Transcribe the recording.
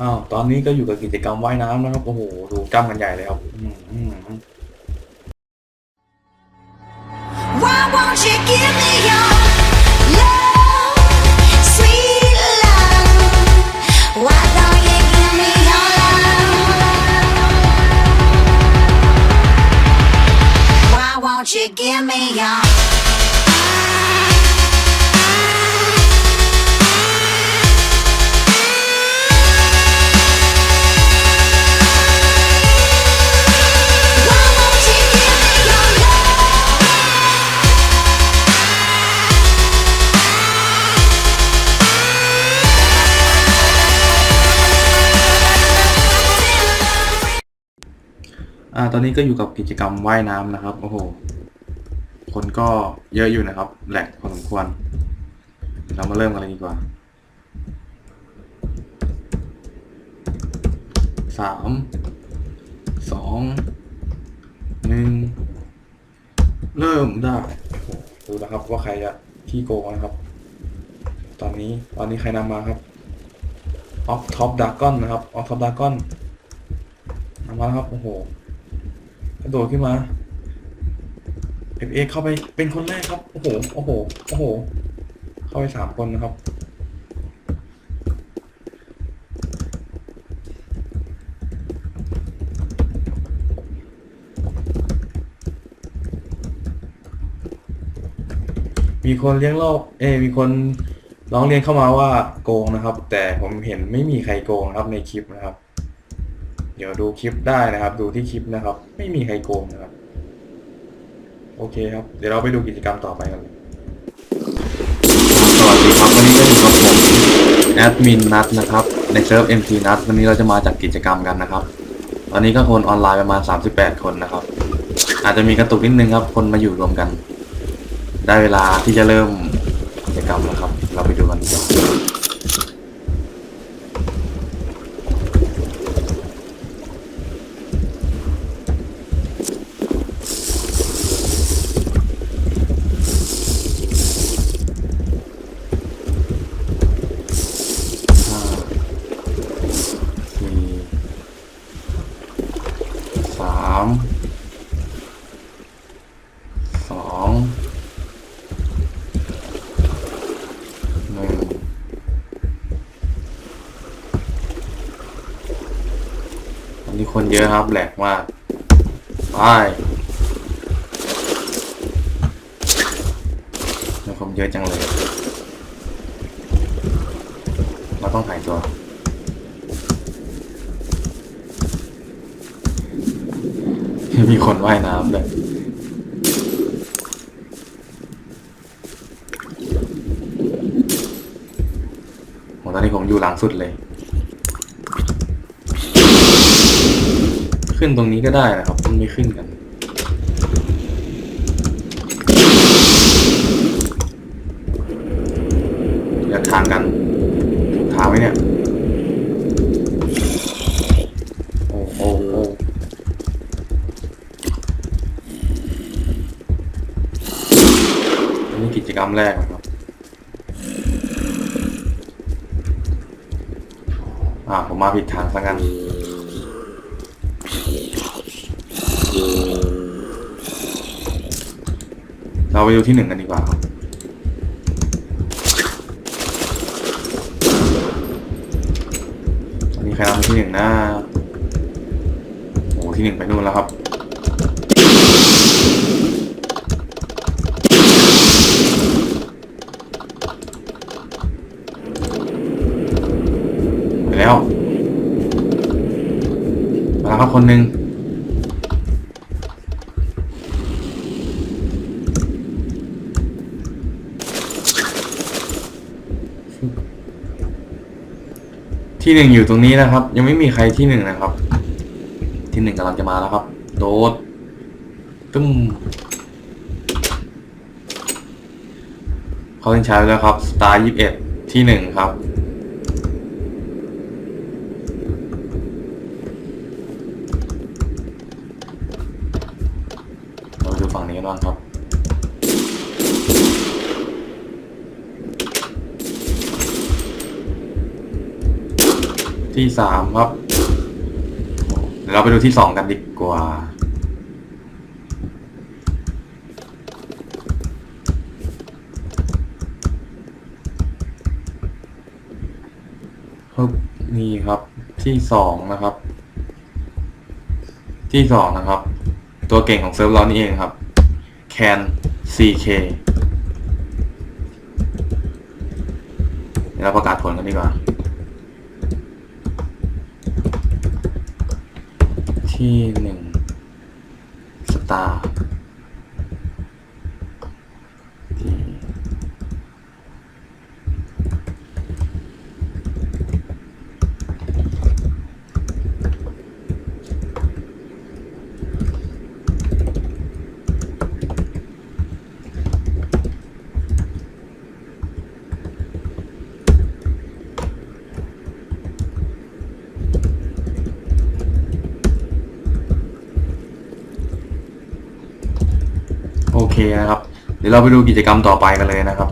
อ้าวตอนนี้ก็อยู่กับกิจกรรมว่ายน้ำนะครับ โอ้โห ดูกล้ำกันใหญ่เลยครับอืม อ่า ตอนนี้ก็อยู่กับกิจกรรมว่ายน้ำนะครับ โอ้โห คนก็เยอะอยู่นะครับ แหลกพอสมควร เรามาเริ่มกันเลยดีกว่า สาม สอง หนึ่ง เริ่มได้ดูนะครับว่าใครจะที่โกงนะครับ ตอนนี้ตอนนี้ใครนำมาครับออฟท็อปดากอนนะครับออฟท็อปดากอนนำมาแล้วครับ โอ้โห ระโดดขึ้นมาเอฟเอเข้าไปเป็นคนแรกครับ โอ้โห โอ้โห โอ้โห เข้าไปสามคนนะครับ มีคนเลี้ยงโลกเอ มีคนร้องเรียนเข้ามาว่าโกงนะครับ แต่ผมเห็นไม่มีใครโกงครับในคลิปนะครับ เดี๋ยวดูคลิปได้นะครับ ดูที่คลิปนะครับ ไม่มีใครโกงนะครับ โอเคครับ เดี๋ยวเราไปดูกิจกรรมต่อไปกันเลยสวัสดีครับวันนี้ก็อยู่กับผมแอดมินนัทนะครับในเซิร์ฟ MT นัทวันนี้เราจะมาจัดกิจกรรมกันนะครับตอนนี้ก็คนออนไลน์ประมาณ 38 คนนะครับ อาจจะมีกระตุกนิดนึงครับ คนมาอยู่รวมกัน ได้เวลาที่จะเริ่มกิจกรรมแล้วครับ เราไปดูกันดีกว่าันนี้คนเยอะครับแหลกมากไปมันคนเยอะจังเลย เราต้องหายตัวมีคนว่ายน้ำเลยตอนนี้ผมอยู่หลังสุดเลย ขึ้นตรงนี้ก็ได้นะครับ มันไม่ขึ้นกันเดี๋ยวทางกันถูกทางไหมเนี่ย โอ้โอ้โอ้อันนี้กิจกรรมแรกนะครับอ่าผมมาผิดทางซะงั้น เราไปดูที่หนึ่งกันดีกว่าครับตอนนี้ใครทำที่หนึ่งนะโอ้โหที่หนึ่งไปนู่นแล้วครับไปแล้วมาแล้วครับคนหนึ่ง ที่หนึ่งอยู่ตรงนี้นะครับ ยังไม่มีใครที่หนึ่งนะครับ ที่หนึ่งกำลังจะมาแล้วครับ โดดตุ้มเขาเล่นใช้ไปแล้วครับสตาร์ยี่สิบเอ็ดที่หนึ่งครับเราดูฝั่งนี้กันบ้างครับ ที่สามครับเดี๋ยวเราไปดูที่สองกันดีกว่าครับนี่ครับที่สองนะครับ ที่สองนะครับ ตัวเก่งของเซิร์ฟเรานี่เองครับ can ck เดี๋ยวเราประกาศผลกันดีกว่า ที่หนึ่งสตาร์ นะครับ เดี๋ยวเราไปดูกิจกรรมต่อไปกันเลยนะครับ